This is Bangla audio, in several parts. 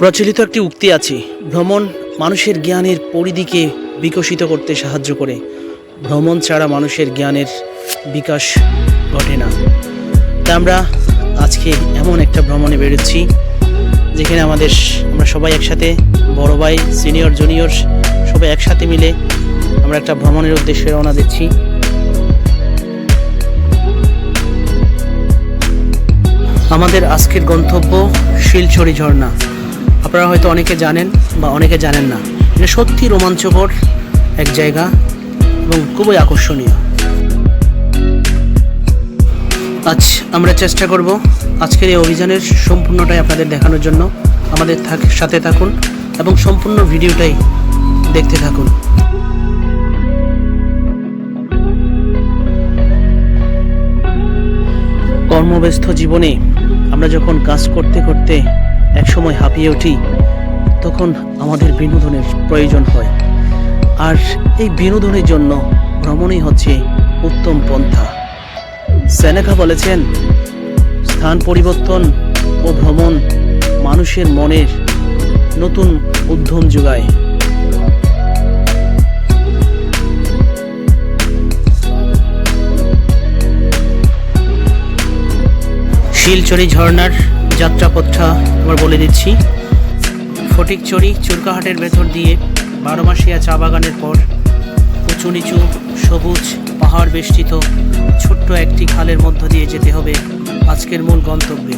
প্রচলিত একটি উক্তি আছে, ভ্রমণ মানুষের জ্ঞানের পরিধিকে বিকশিত করতে সাহায্য করে। ভ্রমণ ছাড়া মানুষের জ্ঞানের বিকাশ ঘটে না। তা আমরা আজকে এমন একটা ভ্রমণে বেরোচ্ছি, যেখানে আমাদের আমরা সবাই একসাথে, বড় ভাই, সিনিয়র, জুনিয়র, সবাই একসাথে মিলে আমরা একটা ভ্রমণের উদ্দেশ্যে রওনা দিচ্ছি। আমাদের আজকের গন্তব্য শিলচরি ঝর্ণা। আপনারা হয়তো অনেকে জানেন বা অনেকে জানেন না। এটা সত্যি রোমাঞ্চকর এক জায়গা এবং খুবই আকর্ষণীয়। আজ আমরা চেষ্টা করব আজকের এই অভিযানের সম্পূর্ণটাই আপনাদের দেখানোর জন্য। আমাদের সাথে থাকুন এবং সম্পূর্ণ ভিডিওটাই দেখতে থাকুন। কর্মব্যস্ত জীবনে আমরা যখন কাজ করতে করতে একসময় হাঁপিয়ে উঠি, তখন আমাদের বিনোদনের প্রয়োজন হয়। আর এই বিনোদনের জন্য ভ্রমণই হচ্ছে উত্তম পন্থা। সেনেকা বলেছেন, স্থান পরিবর্তন ও ভ্রমণ মানুষের মনের নতুন উদ্যম যোগায়। শিলচরি ঝর্ণার যাত্রাপথটা আবার বলে দিচ্ছি। ফটিকচড়ি চুরকাহাটের ভেতর দিয়ে বারোমাসিয়া চা বাগানের পর উঁচু নিচু সবুজ পাহাড় বেষ্টিত ছোট্ট একটি খালের মধ্য দিয়ে যেতে হবে আজকের মূল গন্তব্যে।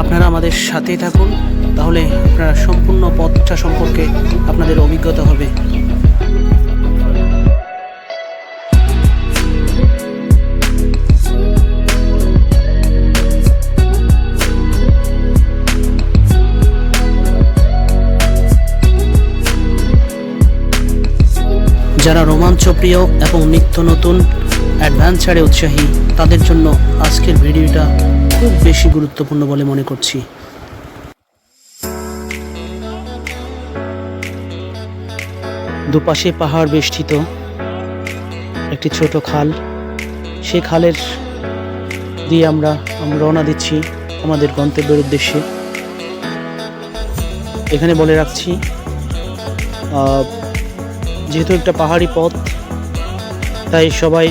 আপনারা আমাদের সাথেই থাকুন, তাহলে আপনারা সম্পূর্ণ পথটা সম্পর্কে আপনাদের অভিজ্ঞতা হবে। যারা রোমাঞ্চপ্রিয় এবং নিত্য নতুন অ্যাডভেঞ্চারে উৎসাহী, তাদের জন্য আজকের ভিডিওটা খুব বেশি গুরুত্বপূর্ণ বলে মনে করছি। দুপাশে পাহাড় বেষ্টিত একটি ছোট খাল। সে খালের দিয়ে আমরা রওনা দিচ্ছি আমাদের গন্তব্যের উদ্দেশ্যে। এখানে বলে রাখছি যেহেতু একটা পাহাড়ি পথ, তাই সবাই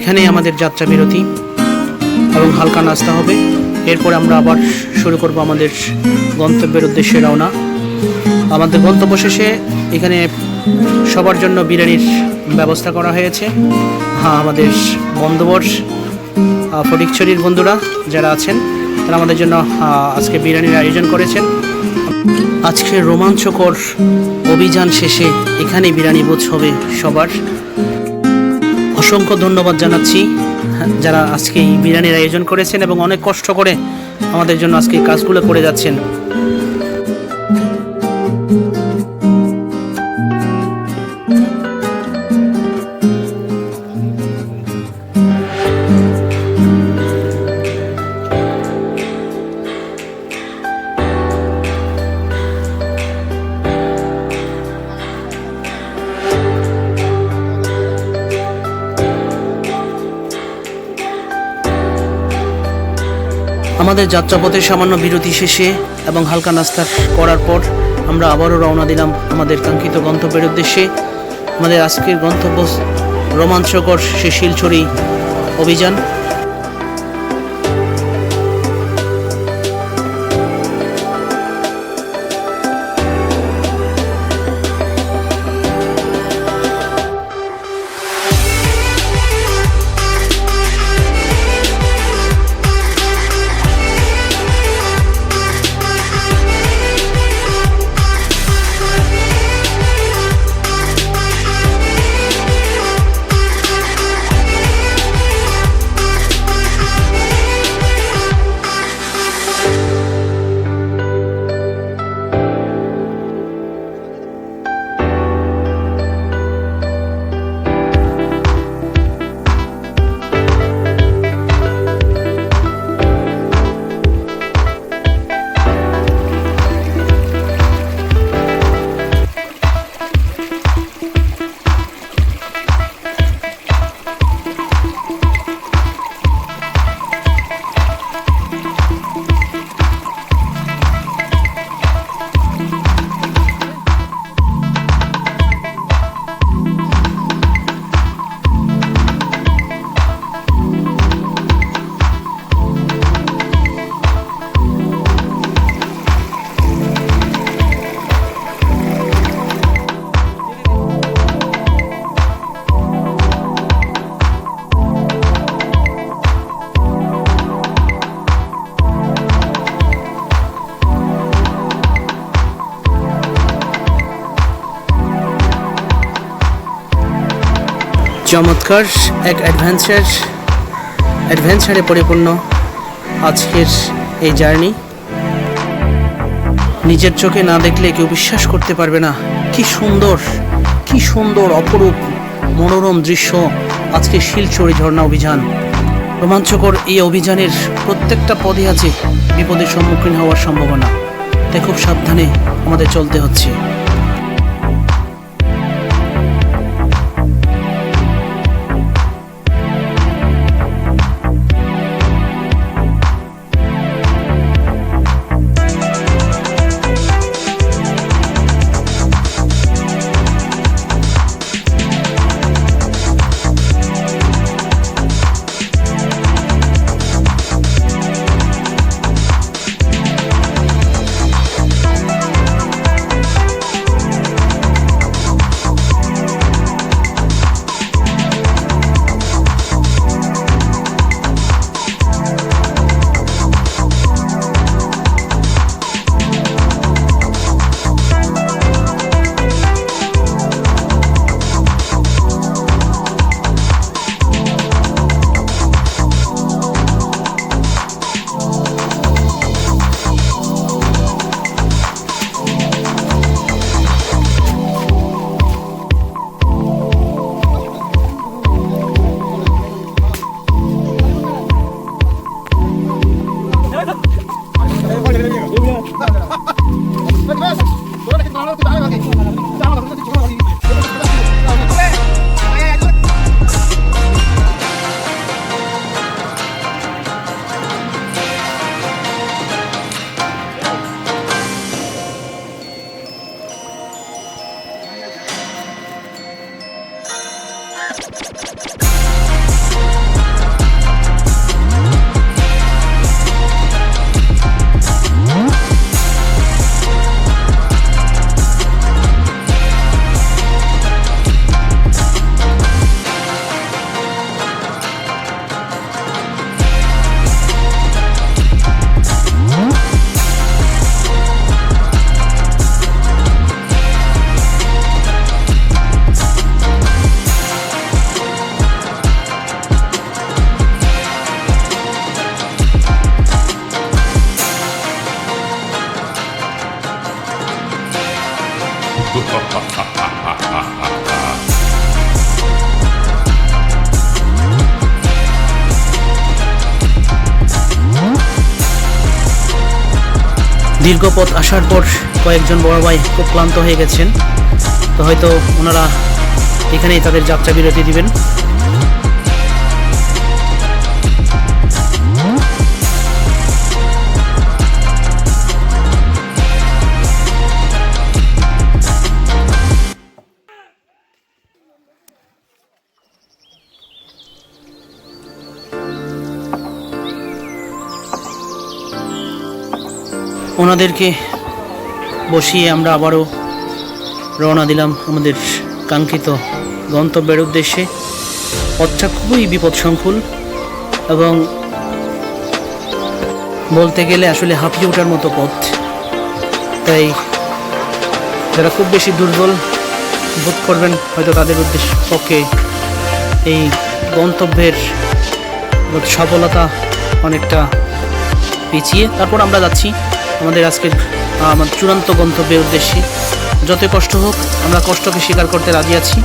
এখানেই আমাদের যাত্রা বিরতি এবং হালকা নাস্তা হবে। এরপর আমরা আবার শুরু করব আমাদের গন্তব্যের উদ্দেশ্যে রওনা। আমাদের গন্তব্য শেষে এখানে সবার জন্য বিরিয়ানির ব্যবস্থা করা হয়েছে। হ্যাঁ আমাদের বন্ধুবর ফটিকছড়ির বন্ধুরা যারা আছেন, তারা আমাদের জন্য আজকে বিরিয়ানির আয়োজন করেছেন। আজকে রোমাঞ্চকর অভিযান শেষে এখানে বিরিয়ানি বোঝ হবে সবার। অসংখ্য ধন্যবাদ জানাচ্ছি, যারা আজকে এই বিরিয়ানির আয়োজন করেছেন এবং অনেক কষ্ট করে আমাদের জন্য আজকে কাজগুলো করে যাচ্ছেন। আমাদের যাত্রাপথে সামান্য বিরতি শেষে এবং হালকা নাস্তা করার পর আমরা আবারও রওনা দিলাম আমাদের কাঙ্ক্ষিত গন্তব্যের উদ্দেশ্যে। আমাদের আজকের গন্তব্য রোমাঞ্চকর সে শিলছড়ি অভিযান। চমৎকার, এক অ্যাডভেঞ্চার অ্যাডভেঞ্চারে পরিপূর্ণ আজকের এই জার্নি নিজের চোখে না দেখলে কেউ বিশ্বাস করতে পারবে না। কি সুন্দর কি সুন্দর, অপরূপ, মনোরম দৃশ্য আজকে শিলচড়ি ঝর্ণা অভিযান। রোমাঞ্চকর এই অভিযানের প্রত্যেকটা পদে আছে বিপদের সম্মুখীন হওয়ার সম্ভাবনা। তাই খুব সাবধানে আমাদের চলতে হচ্ছে। দীর্ঘ পথ আসার পর কয়েকজন বড় ভাই খুব ক্লান্ত হয়ে গেছেন। তো হয়তো ওনারা এখানেই তাদের যাত্রা বিরতি দিবেন। ওনাদেরকে বসিয়ে আমরা আবারও রওনা দিলাম আমাদের কাঙ্ক্ষিত গন্তব্যের উদ্দেশ্যে। পথটা খুবই বিপদসংকুল এবং বলতে গেলে আসলে হাঁপিয়ে ওঠার মতো পথ। তাই যারা খুব বেশি দুর্বল বোধ করবেন হয়তো তাদের উদ্দেশ্য পক্ষে এই গন্তব্যের সফলতা অনেকটা পিছিয়ে। তারপর আমরা যাচ্ছি আমাদের আজকে আমার চূড়ান্ত গন্তব্যের উদ্দেশ্যে। যত কষ্ট হোক, আমরা কষ্টকে স্বীকার করতে রাজি আছি।